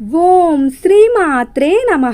ఓం శ్రీ మాత్రే నమ.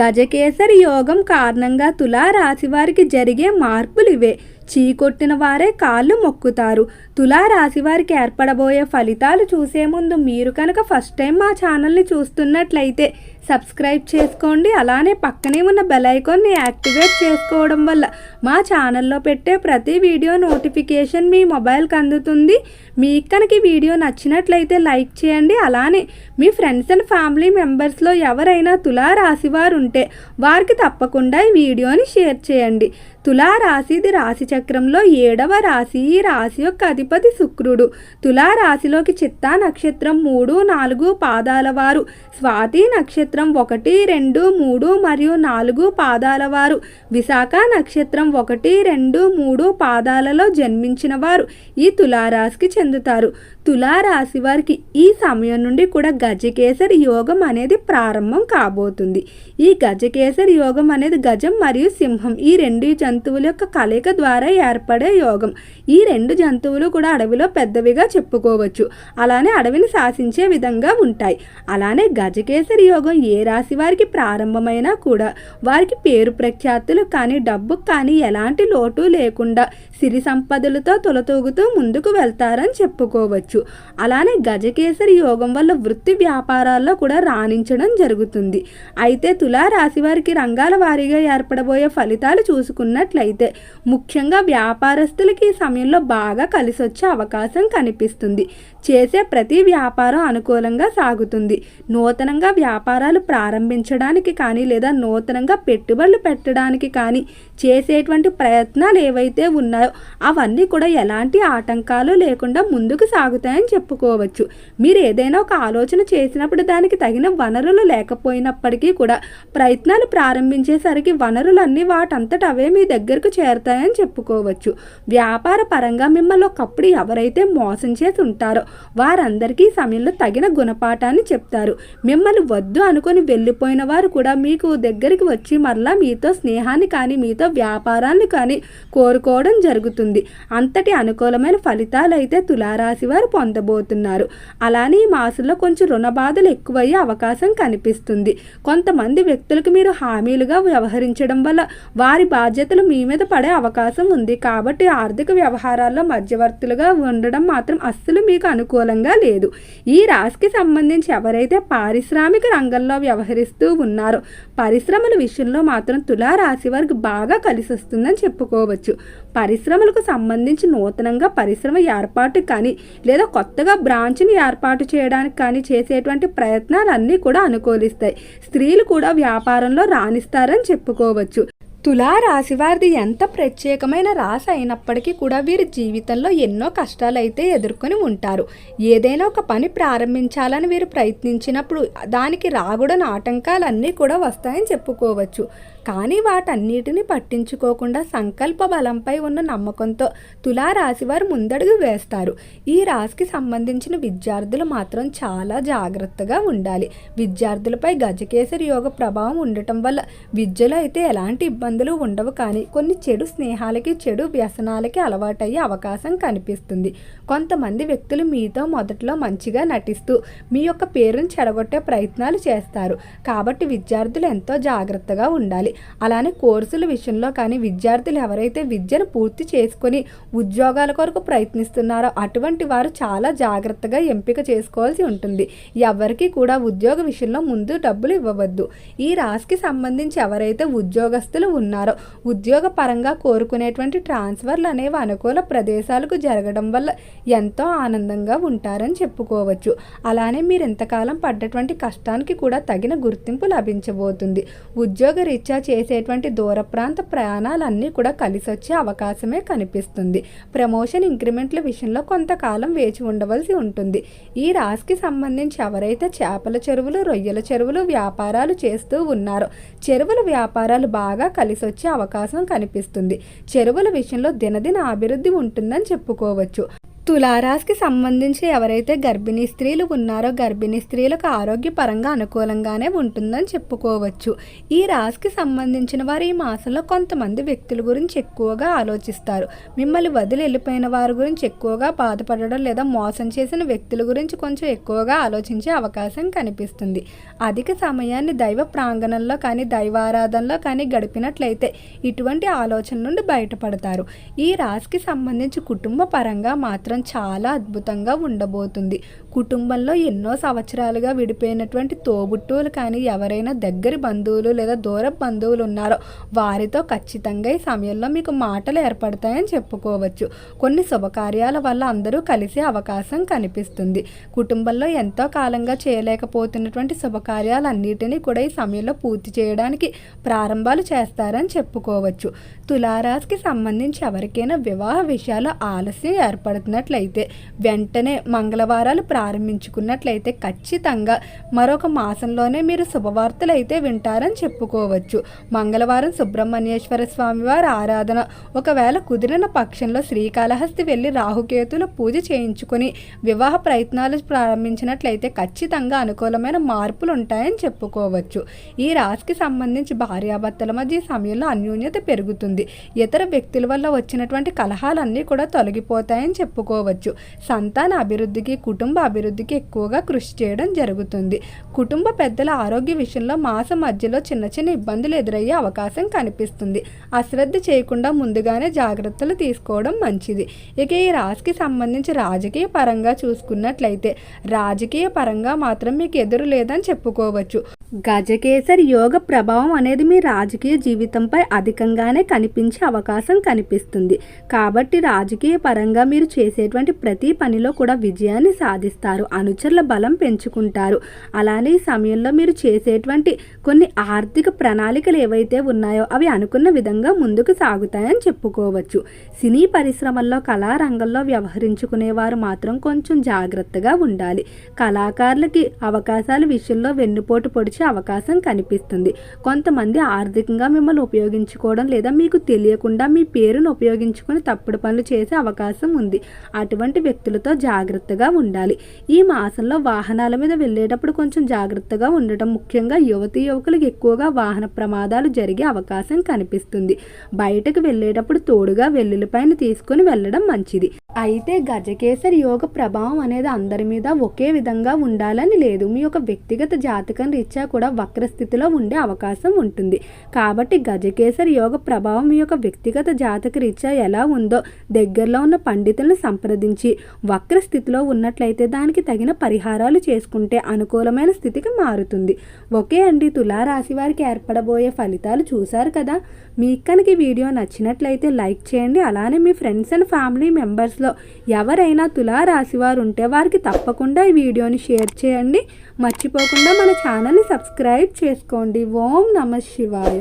గజకేసరి యోగం కారణంగా తులారాశి వారికి జరిగే మార్పులు ఇవే. చీకొట్టిన వారే కాళ్ళు మొక్కుతారు. తులారాశి వారికి ఏర్పడబోయే ఫలితాలు చూసే ముందు మీరు కనుక ఫస్ట్ టైం మా ఛానల్ని చూస్తున్నట్లయితే సబ్స్క్రైబ్ చేసుకోండి. అలానే పక్కనే ఉన్న బెల్ ఐకాన్ని యాక్టివేట్ చేసుకోవడం వల్ల మా ఛానల్లో పెట్టే ప్రతి వీడియో నోటిఫికేషన్ మీ మొబైల్కి అందుతుంది. మీకు కనుక వీడియో నచ్చినట్లయితే లైక్ చేయండి. అలానే మీ ఫ్రెండ్స్ అండ్ ఫ్యామిలీ మెంబర్స్లో ఎవరైనా తులా వారు ఉంటే వారికి తప్పకుండా ఈ వీడియోని షేర్ చేయండి. తులా రాశిది రాశి చక్రంలో ఏడవ రాశి ఈ రాశి యొక్క అధిపతి శుక్రుడు. తులా రాశిలోకి చిత్తా నక్షత్రం మూడు నాలుగు పాదాల వారు. స్వాతి నక్షత్రం ఒకటి రెండు మూడు మరియు నాలుగు పాదాల వారు. విశాఖ నక్షత్రం ఒకటి రెండు మూడు పాదాలలో జన్మించిన వారు. ఈ తులారాశికి చెందుతారు. తులారాశి వారికి ఈ సమయం నుండి కూడా గజకేసరి యోగం అనేది ప్రారంభం కాబోతుంది. ఈ గజకేసరి యోగం అనేది గజం మరియు సింహం. ఈ రెండు జంతువుల యొక్క కలయిక ద్వారా ఏర్పడే యోగం. ఈ రెండు జంతువులు కూడా అడవిలో పెద్దవిగా చెప్పుకోవచ్చు. అలానే అడవిని శాసించే విధంగా ఉంటాయి. అలానే గజకేసరి యోగం ఏ రాశి వారికి ప్రారంభమైనా కూడా వారికి పేరు ప్రఖ్యాతులు కానీ డబ్బు కానీ ఎలాంటి లోటు లేకుండా సిరి సంపదలతో తొలతూగుతూ ముందుకు వెళ్తారని చెప్పుకోవచ్చు. అలానే గజకేసరి యోగం వల్ల వృత్తి వ్యాపారాల్లో కూడా రాణించడం జరుగుతుంది. అయితే తులా రాశి వారికి రంగాల వారీగా ఏర్పడబోయే ఫలితాలు చూసుకున్నట్లయితే ముఖ్యంగా వ్యాపారస్తులకి ఈ సమయంలో బాగా కలిసి వచ్చే అవకాశం కనిపిస్తుంది. చేసే ప్రతి వ్యాపారం అనుకూలంగా సాగుతుంది. నూతనంగా వ్యాపారాలు ప్రారంభించడానికి కానీ లేదా నూతనంగా పెట్టుబడులు పెట్టడానికి కానీ చేసేటువంటి ప్రయత్నాలు ఏవైతే ఉన్నాయో అవన్నీ కూడా ఎలాంటి ఆటంకాలు లేకుండా ముందుకు సాగుతాయని చెప్పుకోవచ్చు. మీరు ఏదైనా ఒక ఆలోచన చేసినప్పుడు దానికి తగిన వనరులు లేకపోయినప్పటికీ కూడా ప్రయత్నాలు ప్రారంభించేసరికి వనరులన్నీ వాటంతట అవే మీ దగ్గరకు చేరతాయని చెప్పుకోవచ్చు. వ్యాపార పరంగా మిమ్మల్ని ఒకప్పుడు ఎవరైతే మోసం చేసి ఉంటారో వారందరికీ సమయంలో తగిన గుణపాఠాన్ని చెప్తారు. మిమ్మల్ని వద్దు అనుకొని వెళ్ళిపోయిన వారు కూడా మీకు దగ్గరికి వచ్చి మరలా మీతో స్నేహాన్ని కానీ మీతో వ్యాపారాన్ని కానీ కోరుకోవడం జరుగుతుంది. జరుగుతుంది. అంతటి అనుకూలమైన ఫలితాలు అయితే తులారాశి వారు పొందబోతున్నారు. అలానే ఈ మాసంలో కొంచెం రుణ బాధలు ఎక్కువయ్యే అవకాశం కనిపిస్తుంది. కొంతమంది వ్యక్తులకు మీరు హామీలుగా వ్యవహరించడం వల్ల వారి బాధ్యతలు మీ మీద పడే అవకాశం ఉంది. కాబట్టి ఆర్థిక వ్యవహారాల్లో మధ్యవర్తులుగా ఉండడం మాత్రం అస్సలు మీకు అనుకూలంగా లేదు. ఈ రాశికి సంబంధించి ఎవరైతే పారిశ్రామిక రంగంలో వ్యవహరిస్తూ ఉన్నారో పరిశ్రమల విషయంలో మాత్రం తులా రాశి వారికి బాగా కలిసి వస్తుందని చెప్పుకోవచ్చు. పరిశ్రమలకు సంబంధించి నూతనంగా పరిశ్రమ ఏర్పాటు కానీ లేదా కొత్తగా బ్రాంచ్ని ఏర్పాటు చేయడానికి కానీ చేసేటువంటి ప్రయత్నాలన్నీ కూడా అనుకూలిస్తాయి. స్త్రీలు కూడా వ్యాపారంలో రాణిస్తారని చెప్పుకోవచ్చు. తులా రాశి వారిది ఎంత ప్రత్యేకమైన రాశి అయినప్పటికీ కూడా వీరి జీవితంలో ఎన్నో కష్టాలు అయితే ఎదుర్కొని ఉంటారు. ఏదైనా ఒక పని ప్రారంభించాలని వీరు ప్రయత్నించినప్పుడు దానికి రాగుడని ఆటంకాలన్నీ కూడా వస్తాయని చెప్పుకోవచ్చు. కానీ వాటన్నిటిని పట్టించుకోకుండా సంకల్ప బలంపై ఉన్న నమ్మకంతో తులారాశివారు వారు ముందడుగు వేస్తారు. ఈ రాశికి సంబంధించిన విద్యార్థులు మాత్రం చాలా జాగ్రత్తగా ఉండాలి. విద్యార్థులపై గజకేసరి యోగ ప్రభావం ఉండటం వల్ల విద్యలో అయితే ఎలాంటి ఇబ్బంది ఇబ్బందులు ఉండవు కానీ కొన్ని చెడు స్నేహాలకి చెడు వ్యసనాలకి అలవాటయ్యే అవకాశం కనిపిస్తుంది. కొంతమంది వ్యక్తులు మీతో మొదట్లో మంచిగా నటిస్తూ మీ యొక్క పేరును చెడగొట్టే ప్రయత్నాలు చేస్తారు. కాబట్టి విద్యార్థులు ఎంతో జాగ్రత్తగా ఉండాలి. అలానే కోర్సుల విషయంలో కానీ విద్యార్థులు ఎవరైతే విద్యను పూర్తి చేసుకొని ఉద్యోగాల కొరకు ప్రయత్నిస్తున్నారో అటువంటి వారు చాలా జాగ్రత్తగా ఎంపిక చేసుకోవాల్సి ఉంటుంది. ఎవరికి కూడా ఉద్యోగ విషయంలో ముందు డబ్బులు ఇవ్వవద్దు. ఈ రాశికి సంబంధించి ఎవరైతే ఉద్యోగస్తులు ఉన్నారు. ఉద్యోగ పరంగా కోరుకునేటువంటి ట్రాన్స్ఫర్లు అనేవి అనుకూల ప్రదేశాలకు జరగడం వల్ల ఎంతో ఆనందంగా ఉంటారని చెప్పుకోవచ్చు. అలానే మీరు ఇంతకాలం పడ్డటువంటి కష్టానికి కూడా తగిన గుర్తింపు లభించబోతుంది. ఉద్యోగ రీత్యా చేసేటువంటి దూర ప్రాంత ప్రయాణాలన్నీ కూడా కలిసి వచ్చే అవకాశమే కనిపిస్తుంది. ప్రమోషన్ ఇంక్రిమెంట్ల విషయంలో కొంతకాలం వేచి ఉండవలసి ఉంటుంది. ఈ రాశికి సంబంధించి ఎవరైతే చేపల చెరువులు రొయ్యల చెరువులు వ్యాపారాలు చేస్తూ ఉన్నారో చెరువుల వ్యాపారాలు బాగా కలిసి కలిసి వచ్చే అవకాశం కనిపిస్తుంది. చెరువుల విషయంలో దినదిన అభివృద్ధి ఉంటుందని చెప్పుకోవచ్చు. తులారాశికి సంబంధించి ఎవరైతే గర్భిణీ స్త్రీలు ఉన్నారో గర్భిణీ స్త్రీలకు ఆరోగ్యపరంగా అనుకూలంగానే ఉంటుందని చెప్పుకోవచ్చు. ఈ రాశికి సంబంధించిన వారు ఈ మాసంలో కొంతమంది వ్యక్తుల గురించి ఎక్కువగా ఆలోచిస్తారు. మిమ్మల్ని వదిలి వెళ్ళిపోయిన వారి గురించి ఎక్కువగా బాధపడడం లేదా మోసం చేసిన వ్యక్తుల గురించి కొంచెం ఎక్కువగా ఆలోచించే అవకాశం కనిపిస్తుంది. అధిక సమయాన్ని దైవ ప్రాంగణంలో కానీ దైవారాధనలో కానీ గడిపినట్లయితే ఇటువంటి ఆలోచన నుండి బయటపడతారు. ఈ రాశికి సంబంధించి కుటుంబ పరంగా మాత్రం చాలా అద్భుతంగా ఉండబోతుంది. కుటుంబంలో ఎన్నో సంవత్సరాలుగా విడిపోయినటువంటి తోబుట్టువులు కానీ ఎవరైనా దగ్గరి బంధువులు లేదా దూర బంధువులు ఉన్నారో వారితో ఖచ్చితంగా ఈ సమయంలో మీకు మాటలు ఏర్పడతాయని చెప్పుకోవచ్చు. కొన్ని శుభకార్యాల వల్ల అందరూ కలిసే అవకాశం కనిపిస్తుంది. కుటుంబంలో ఎంతో కాలంగా చేయలేకపోతున్నటువంటి శుభకార్యాలన్నిటినీ కూడా ఈ సమయంలో పూర్తి చేయడానికి ప్రారంభాలు చేస్తారని చెప్పుకోవచ్చు. తులారాశికి సంబంధించి ఎవరికైనా వివాహ విషయాలు ఆలస్యం ఏర్పడుతున్నట్లయితే వెంటనే మంగళవారాలు ప్రారంభించుకున్నట్లయితే ఖచ్చితంగా మరొక మాసంలోనే మీరు శుభవార్తలు అయితే వింటారని చెప్పుకోవచ్చు. మంగళవారం సుబ్రహ్మణ్యేశ్వర స్వామి వారి ఆరాధన. ఒకవేళ కుదిరిన పక్షంలో శ్రీకాళహస్తి వెళ్ళి రాహుకేతుల పూజ చేయించుకొని వివాహ ప్రయత్నాలు ప్రారంభించినట్లయితే ఖచ్చితంగా అనుకూలమైన మార్పులు ఉంటాయని చెప్పుకోవచ్చు. ఈ రాశికి సంబంధించి భార్యాభర్తల మధ్య ఈ సమయంలో అన్యోన్యత పెరుగుతుంది. ఇతర వ్యక్తుల వల్ల వచ్చినటువంటి కలహాలన్నీ కూడా తొలగిపోతాయని చెప్పుకోవచ్చు. సంతాన అభివృద్ధికి కుటుంబ అభివృద్ధికి ఎక్కువగా కృషి చేయడం జరుగుతుంది. కుటుంబ పెద్దల ఆరోగ్య విషయంలో మాస మధ్యలో చిన్న చిన్న ఇబ్బందులు ఎదురయ్యే అవకాశం కనిపిస్తుంది. అశ్రద్ధ చేయకుండా ముందుగానే జాగ్రత్తలు తీసుకోవడం మంచిది. ఇక ఈ రాశికి సంబంధించి రాజకీయ పరంగా చూసుకున్నట్లయితే రాజకీయ పరంగా మాత్రం మీకు ఎదురు లేదని చెప్పుకోవచ్చు. గజకేసరి యోగ ప్రభావం అనేది మీ రాజకీయ జీవితంపై అధికంగానే కనిపించే అవకాశం కనిపిస్తుంది. కాబట్టి రాజకీయ పరంగా మీరు చేసేటువంటి ప్రతి పనిలో కూడా విజయాన్ని సాధిస్తారు. అనుచరుల బలం పెంచుకుంటారు. అలానే ఈ సమయంలో మీరు చేసేటువంటి కొన్ని ఆర్థిక ప్రణాళికలు ఏవైతే ఉన్నాయో అవి అనుకున్న విధంగా ముందుకు సాగుతాయని చెప్పుకోవచ్చు. సినీ పరిశ్రమల్లో కళారంగంలో వ్యవహరించుకునేవారు మాత్రం కొంచెం జాగ్రత్తగా ఉండాలి. కళాకారులకి అవకాశాల విషయంలో వెన్నుపోటు పొడిచే అవకాశం కనిపిస్తుంది. కొంతమంది ఆర్థికంగా మిమ్మల్ని ఉపయోగించుకోవడం లేదా మీకు తెలియకుండా మీ పేరును ఉపయోగించుకొని తప్పుడు పనులు చేసే అవకాశం ఉంది. అటువంటి వ్యక్తులతో జాగ్రత్తగా ఉండాలి. ఈ మాసంలో వాహనాల మీద వెళ్ళేటప్పుడు కొంచెం జాగ్రత్తగా ఉండటం ముఖ్యంగా యువతి యువకులకు ఎక్కువగా వాహన ప్రమాదాలు జరిగే అవకాశం కనిపిస్తుంది. బయటకు వెళ్ళేటప్పుడు తోడుగా వెల్లుల్లిపైన తీసుకొని వెళ్ళడం మంచిది. అయితే గజకేసరి యోగ ప్రభావం అనేది అందరి మీద ఒకే విధంగా ఉండాలని లేదు. మీ యొక్క వ్యక్తిగత జాతకం రీత్యా కూడా వక్రస్థితిలో ఉండే అవకాశం ఉంటుంది. కాబట్టి గజకేసరి యోగ ప్రభావం మీ యొక్క వ్యక్తిగత జాతక రీత్యా ఎలా ఉందో దగ్గరలో ఉన్న పండితులను సంప్రదించి వక్ర స్థితిలో ఉన్నట్లయితే దానికి తగిన పరిహారాలు చేసుకుంటే అనుకూలమైన స్థితికి మారుతుంది. ఓకే అండి తులారాశి వారికి ఏర్పడబోయే ఫలితాలు చూశారు కదా. మీకు కనుక వీడియో నచ్చినట్లయితే లైక్ చేయండి. అలానే మీ ఫ్రెండ్స్ అండ్ ఫ్యామిలీ మెంబర్స్లో ఎవరైనా తులారాశి వారు ఉంటే వారికి తప్పకుండా ఈ వీడియోని షేర్ చేయండి. మర్చిపోకుండా మన ఛానల్ని సబ్స్క్రైబ్ చేసుకోండి. ఓం నమ శివాయ.